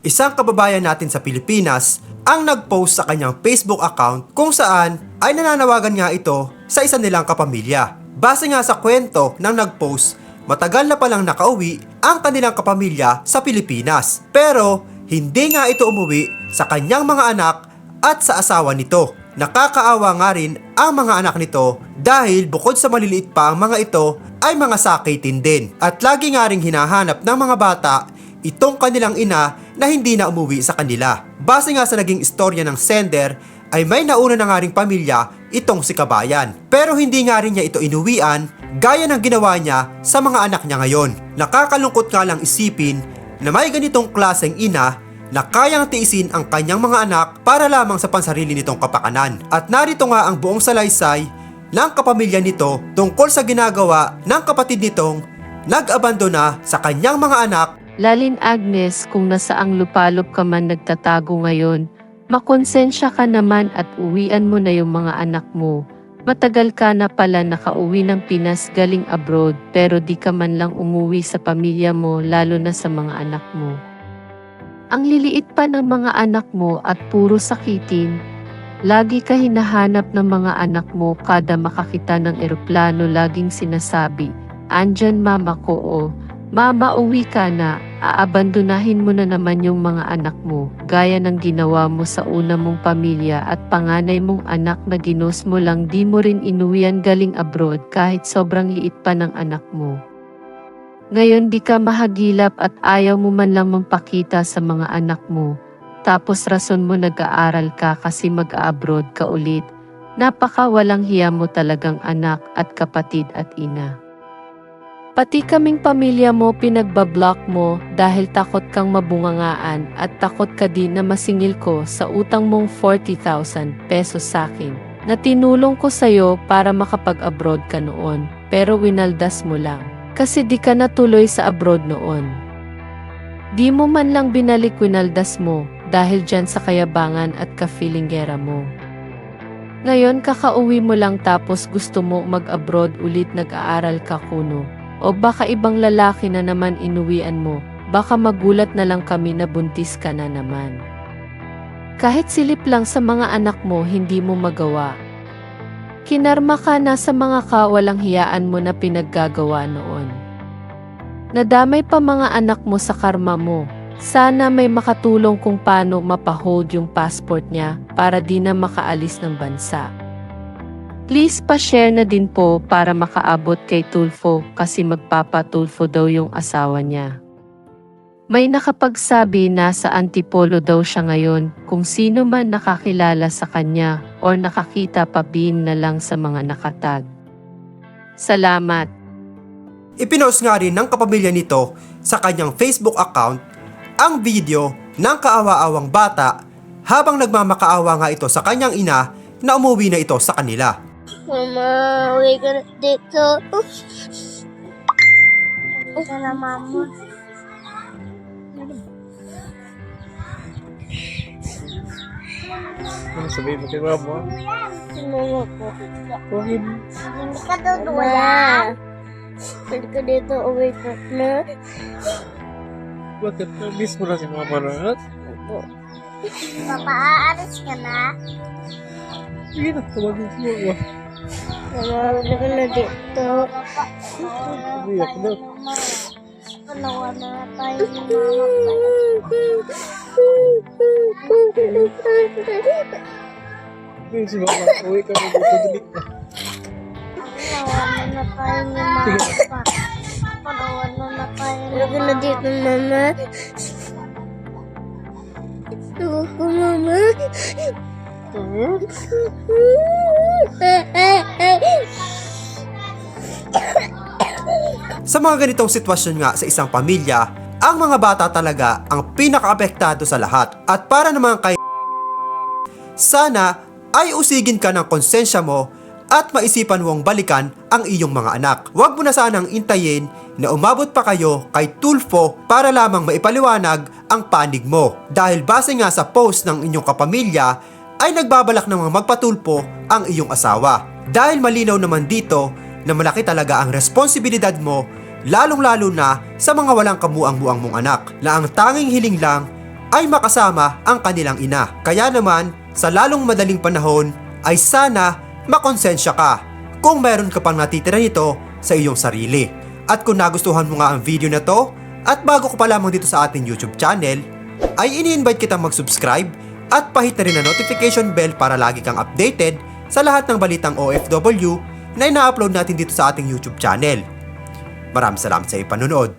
Isang kababayan natin sa Pilipinas ang nag-post sa kanyang Facebook account kung saan ay nananawagan nga ito sa isa nilang kapamilya. Base nga sa kwento ng nag-post, matagal na palang nakauwi ang kanilang kapamilya sa Pilipinas. Pero hindi nga ito umuwi sa kanyang mga anak at sa asawa nito. Nakakaawa nga rin ang mga anak nito dahil bukod sa maliliit pa ang mga ito ay mga sakitin din. At lagi nga ring hinahanap ng mga bata itong kanilang ina na hindi na umuwi sa kanila. Base nga sa naging istorya ng sender, ay may nauna na nga ring pamilya itong si Kabayan. Pero hindi nga rin niya ito inuwian gaya ng ginawa niya sa mga anak niya ngayon. Nakakalungkot nga lang isipin na may ganitong klaseng ina na kayang tiisin ang kanyang mga anak para lamang sa pansarili nitong kapakanan. At narito nga ang buong salaysay ng kapamilya nito tungkol sa ginagawa ng kapatid nitong nag-abandona sa kanyang mga anak Lalin Agnes, kung nasaang lupalop ka man nagtatago ngayon, makonsensya ka naman at uwian mo na yung mga anak mo. Matagal ka na pala nakauwi ng Pinas galing abroad pero di ka man lang umuwi sa pamilya mo lalo na sa mga anak mo. Ang liliit pa ng mga anak mo at puro sakitin. Lagi ka hinahanap ng mga anak mo kada makakita ng eroplano laging sinasabi, Andyan mama ko o, Mama, uwi ka na. Aabandonahin mo na naman yung mga anak mo, gaya ng ginawa mo sa una mong pamilya at panganay mong anak na ginos mo lang di mo rin inuwian galing abroad kahit sobrang liit pa ng anak mo. Ngayon di ka mahagilap at ayaw mo man lang magpakita sa mga anak mo. Tapos rason mo nag-aaral ka kasi mag-abroad ka ulit. Napaka walang hiya mo talagang anak at kapatid at ina. Pati kaming pamilya mo pinagbablock mo dahil takot kang mabungangaan at takot ka din na masingil ko sa utang mong 40,000 pesos sa akin na tinulong ko sa'yo para makapag-abroad ka noon pero winaldas mo lang kasi di ka natuloy sa abroad noon. Di mo man lang binalik winaldas mo dahil dyan sa kayabangan at kafilinggera mo. Ngayon kakauwi mo lang tapos gusto mo mag-abroad ulit nag-aaral ka kuno. O baka ibang lalaki na naman inuwian mo, baka magulat na lang kami na buntis ka na naman. Kahit silip lang sa mga anak mo, hindi mo magawa. Kinarma ka na sa mga kawalang hiyaan mo na pinaggagawa noon. Nadamay pa mga anak mo sa karma mo. Sana may makatulong kung paano mapahold yung passport niya para di na makaalis ng bansa. Please pa-share na din po para makaabot kay Tulfo kasi magpapa-Tulfo daw yung asawa niya. May nakapagsabi na sa Antipolo daw siya ngayon kung sino man nakakilala sa kanya or nakakita pabihin na lang sa mga nakatag. Salamat. Ipinost nga rin ng kapamilya nito sa kanyang Facebook account ang video ng kaawa-awang bata habang nagmamakaawa nga ito sa kanyang ina na umuwi na ito sa kanila. Mama, uwi ka na dito. Ito na, mama. Ano sabihin mo kay mama? Sinungo ko. Bakit? Hindi ka doon wala. Pwede ka dito, na. Bakit? Miss mo na si mama na? Opo. Papa, aalis ka na? Sige na, tawagin si mama. Uwi ka na dito. Umiyak na. Panawa na tayo mama. Uy, si mama. Uwi ka na dito. Na. Uwi ka na dito, mama. Ako, mama. Sa mga ganitong sitwasyon nga sa isang pamilya, ang mga bata talaga ang pinakaapektado sa lahat. At para naman kay sana ay usigin ka ng konsensya mo at maisipan mong balikan ang iyong mga anak. Huwag mo na sanang intayin na umabot pa kayo kay Tulfo para lamang maipaliwanag ang panig mo. Dahil base nga sa post ng inyong kapamilya ay nagbabalak namang magpatulpo ang iyong asawa. Dahil malinaw naman dito na malaki talaga ang responsibilidad mo lalong-lalo na sa mga walang kamuang-muang mong anak na ang tanging hiling lang ay makasama ang kanilang ina. Kaya naman, sa lalong madaling panahon ay sana makonsensya ka kung meron ka pang natitira nito sa iyong sarili. At kung nagustuhan mo nga ang video na to, at bago ka pa lamang dito sa ating YouTube channel, ay ini-invite kitang mag-subscribe at pahit na rin ang notification bell para lagi kang updated sa lahat ng balitang OFW na ina-upload natin dito sa ating YouTube channel. Maraming salamat sa iyong panunood.